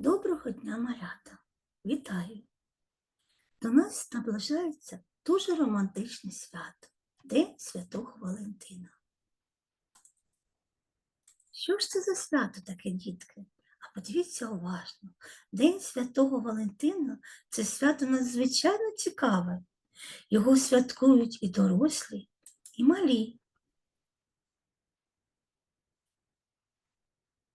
Доброго дня, малята! Вітаю! До нас наближається дуже романтичне свято День Святого Валентина. Що ж це за свято таке, дітки? А подивіться уважно. День Святого Валентина це свято надзвичайно цікаве. Його святкують і дорослі, і малі.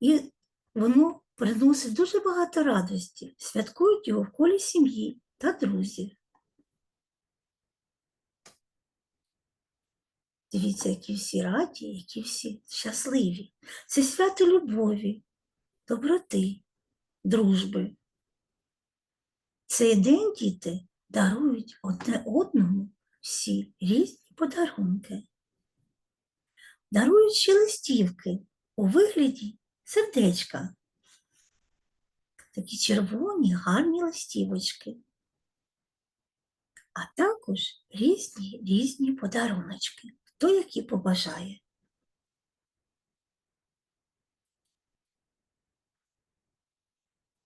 І воно приносить дуже багато радості. Святкують його в колі сім'ї та друзів. Дивіться, які всі раді, які всі щасливі. Це свято любові, доброти, дружби. Цей день діти дарують одне одному всі різні подарунки. Дарують ще листівки у вигляді сердечка. Такі червоні гарні листівочки. А також різні різні подаруночки, хто які побажає.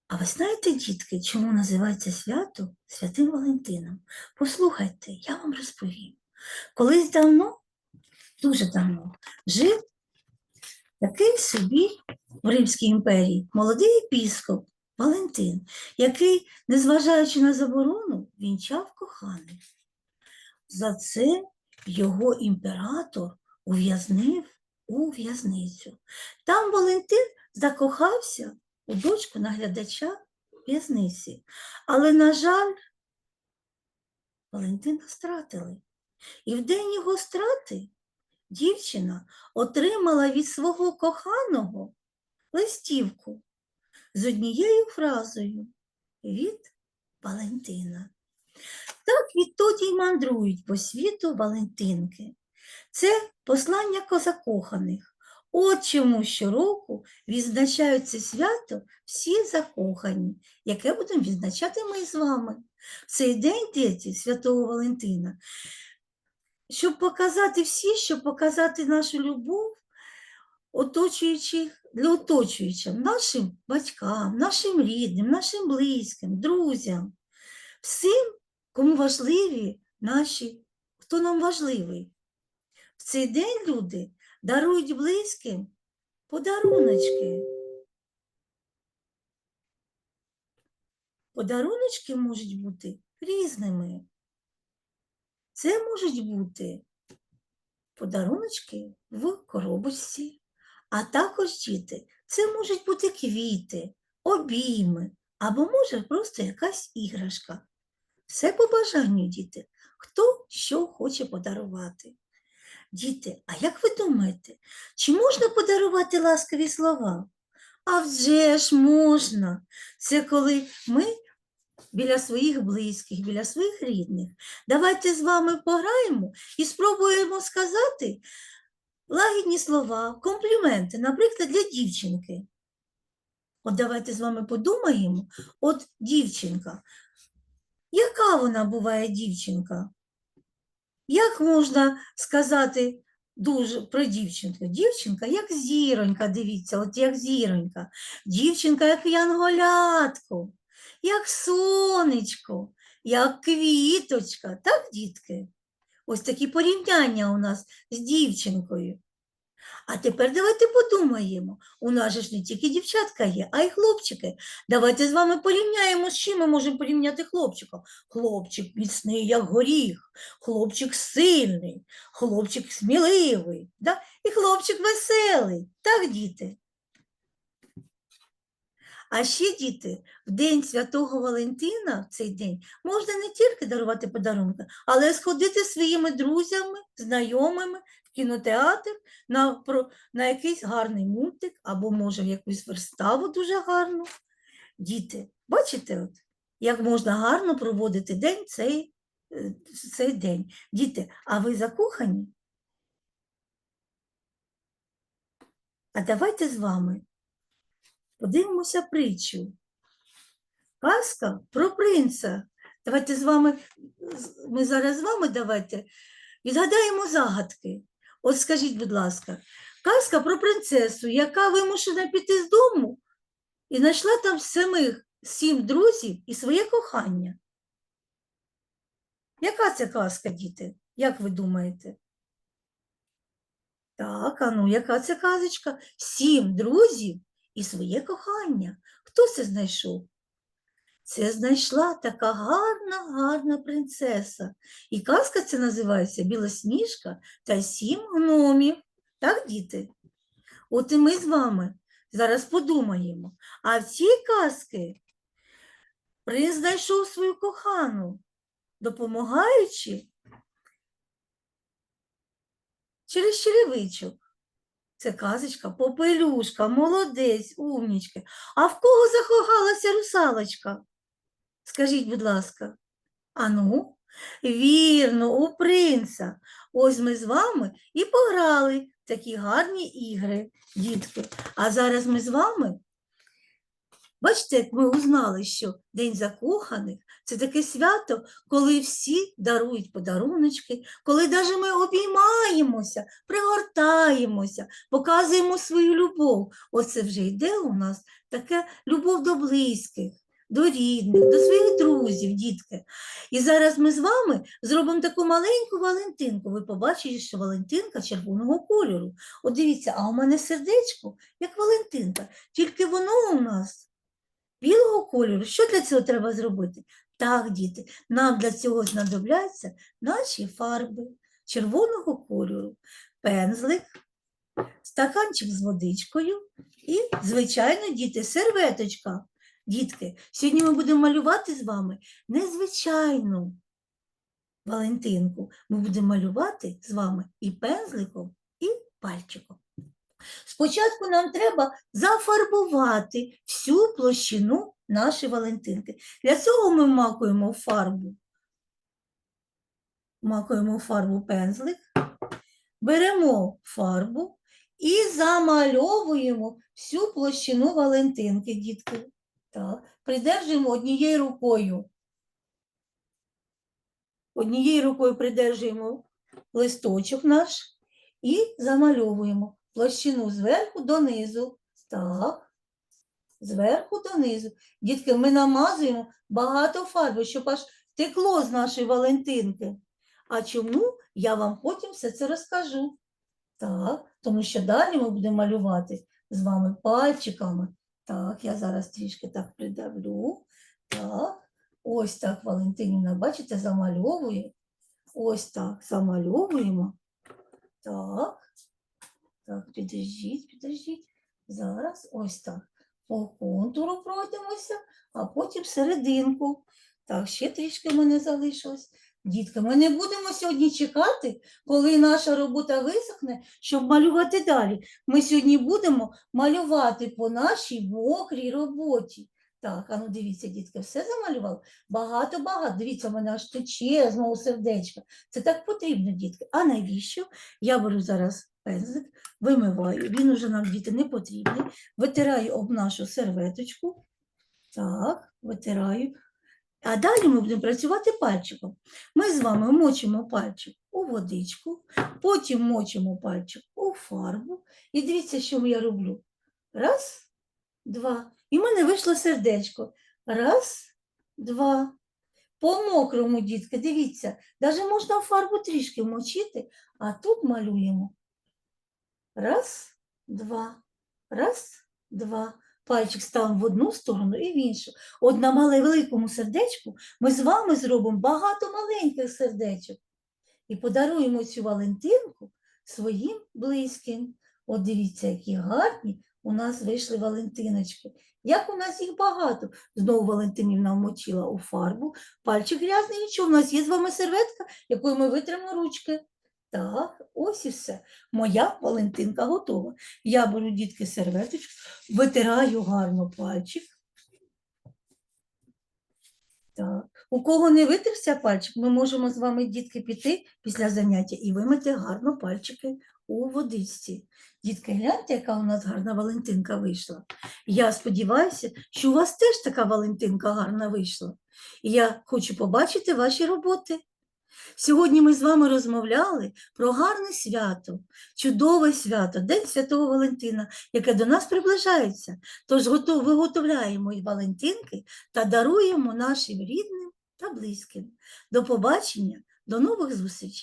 А ви знаєте, дітки, чому називається свято Святим Валентином? Послухайте, я вам розповім. Колись давно, дуже давно, жив такий собі в Римській імперії молодий епіскоп Валентин, який, незважаючи на заборону, вінчав коханих. За це його імператор ув'язнив у в'язницю. Там Валентин закохався у дочку наглядача в'язниці. Але, на жаль, Валентина стратили. І в день його страти дівчина отримала від свого коханого листівку з однією фразою від Валентина. Так відтоді й мандрують по світу Валентинки. Це послання козакоханих. От чому щороку відзначають це свято всі закохані, яке будемо відзначати ми з вами. В цей день діти Святого Валентина, щоб показати всі, щоб показати нашу любов оточуючих, для оточуючих, нашим батькам, нашим рідним, нашим близьким, друзям, всім, кому важливі наші, хто нам важливий. В цей день люди дарують близьким подаруночки. Подаруночки можуть бути різними. Це можуть бути подаруночки в коробочці, а також діти. Це можуть бути квіти, обійми, або може просто якась іграшка. Все по бажанню, діти, хто що хоче подарувати. Діти, а як ви думаєте, чи можна подарувати ласкаві слова? А вже ж можна. Це коли ми біля своїх близьких, біля своїх рідних. Давайте з вами пограємо і спробуємо сказати лагідні слова, компліменти, наприклад, для дівчинки. От давайте з вами подумаємо, от дівчинка, яка вона буває дівчинка? Як можна сказати дуже про дівчинку? Дівчинка як зіронька, дивіться, от як зіронька. Дівчинка як янголятко, як сонечко, як квіточка. Так, дітки? Ось такі порівняння у нас з дівчинкою. А тепер давайте подумаємо. У нас ж не тільки дівчатка є, а й хлопчики. Давайте з вами порівняємо, з чим ми можемо порівняти хлопчика. Хлопчик міцний, як горіх, хлопчик сильний, хлопчик сміливий, да? і хлопчик веселий. Так, діти? А ще, діти, в День Святого Валентина, в цей день, можна не тільки дарувати подарунки, але сходити своїми друзями, знайомими в кінотеатр на, про, на якийсь гарний мультик або, може, в якусь виставу дуже гарну. Діти, бачите, от, як можна гарно проводити день цей, е, цей день. Діти, а ви закохані? А давайте з вами подивимося притчу. Казка про принца. Давайте з вами, ми зараз з вами давайте відгадаємо загадки. От скажіть, будь ласка, казка про принцесу, яка вимушена піти з дому і знайшла там самих сім друзів і своє кохання. Яка це казка, діти? Як ви думаєте? Так, а ну, яка це казочка? Сім друзів і своє кохання. Хто це знайшов? Це знайшла така гарна, гарна принцеса. І казка ця називається Білосніжка та сім гномів. Так, діти? От і ми з вами зараз подумаємо. А в цій казки принц знайшов свою кохану, допомагаючи через черевичок. Це казочка, попелюшка, молодець, умнічки. А в кого закохалася русалочка? Скажіть, будь ласка. Ану, вірно, у принца. Ось ми з вами і пограли такі гарні ігри, дітки. А зараз ми з вами. Бачите, як ми узнали, що День закоханих це таке свято, коли всі дарують подаруночки, коли навіть ми обіймаємося, пригортаємося, показуємо свою любов. Оце вже йде у нас таке любов до близьких, до рідних, до своїх друзів, дітки. І зараз ми з вами зробимо таку маленьку Валентинку. Ви побачите, що Валентинка червоного кольору. От дивіться, а у мене сердечко, як Валентинка, тільки воно у нас білого кольору. Що для цього треба зробити? Так, діти, нам для цього знадобляться наші фарби червоного кольору, пензлик, стаканчик з водичкою і, звичайно, діти, серветочка. Дітки, сьогодні ми будемо малювати з вами незвичайну Валентинку. Ми будемо малювати з вами і пензликом, і пальчиком. Спочатку нам треба зафарбувати всю площину нашої Валентинки. Для цього ми макуємо фарбу. Макуємо фарбу пензлик, беремо фарбу і замальовуємо всю площину Валентинки, дітки. Так, придержуємо однією рукою. Однією рукою придержуємо листочок наш і замальовуємо площину зверху донизу. Так, зверху донизу. Дітки, ми намазуємо багато фарби, щоб аж текло з нашої Валентинки. А чому? Я вам потім все це розкажу. Так, тому що далі ми будемо малювати з вами пальчиками. Так, я зараз трішки так придавлю. Так, ось так Валентинівна, бачите, замальовує. Ось так замальовуємо. Так. Так, підождіть, підождіть. Зараз ось так. По контуру пройдемося, а потім серединку. Так, ще трішки в мене залишилось. Дітки, ми не будемо сьогодні чекати, коли наша робота висохне, щоб малювати далі. Ми сьогодні будемо малювати по нашій мокрій роботі. Так, а ну дивіться, дітки, все замалювали? Багато-багато. Дивіться, в мене аж тече знову сердечко. Це так потрібно, дітки. А навіщо? Я беру зараз пензлик, вимиваю. Він уже нам діти не потрібний. Витираю об нашу серветочку. Так, витираю. А далі ми будемо працювати пальчиком. Ми з вами мочимо пальчик у водичку, потім мочимо пальчик у фарбу. І дивіться, що я роблю. Раз, два. І в мене вийшло сердечко. Раз, два. По мокрому, дітки, дивіться, навіть можна фарбу трішки вмочити, а тут малюємо. Раз, два, раз, два. Пальчик ставимо в одну сторону і в іншу. От на великому сердечку ми з вами зробимо багато маленьких сердечок і подаруємо цю Валентинку своїм близьким. От дивіться, які гарні у нас вийшли Валентиночки. Як у нас їх багато. Знову Валентинівна вмочила у фарбу. Пальчик грязний, нічого. У нас є з вами серветка, якою ми витримо ручки. Так, ось і все. Моя Валентинка готова. Я беру дітки серветочку, витираю гарно пальчик. Так. У кого не витерся пальчик, ми можемо з вами, дітки, піти після заняття і вимити гарно пальчики у водичці. Дітки, гляньте, яка у нас гарна Валентинка вийшла. Я сподіваюся, що у вас теж така Валентинка гарна вийшла. І я хочу побачити ваші роботи. Сьогодні ми з вами розмовляли про гарне свято, чудове свято, День Святого Валентина, яке до нас приближається. Тож готов- виготовляємо і Валентинки та даруємо нашим рідним та близьким. До побачення, до нових зустрічей!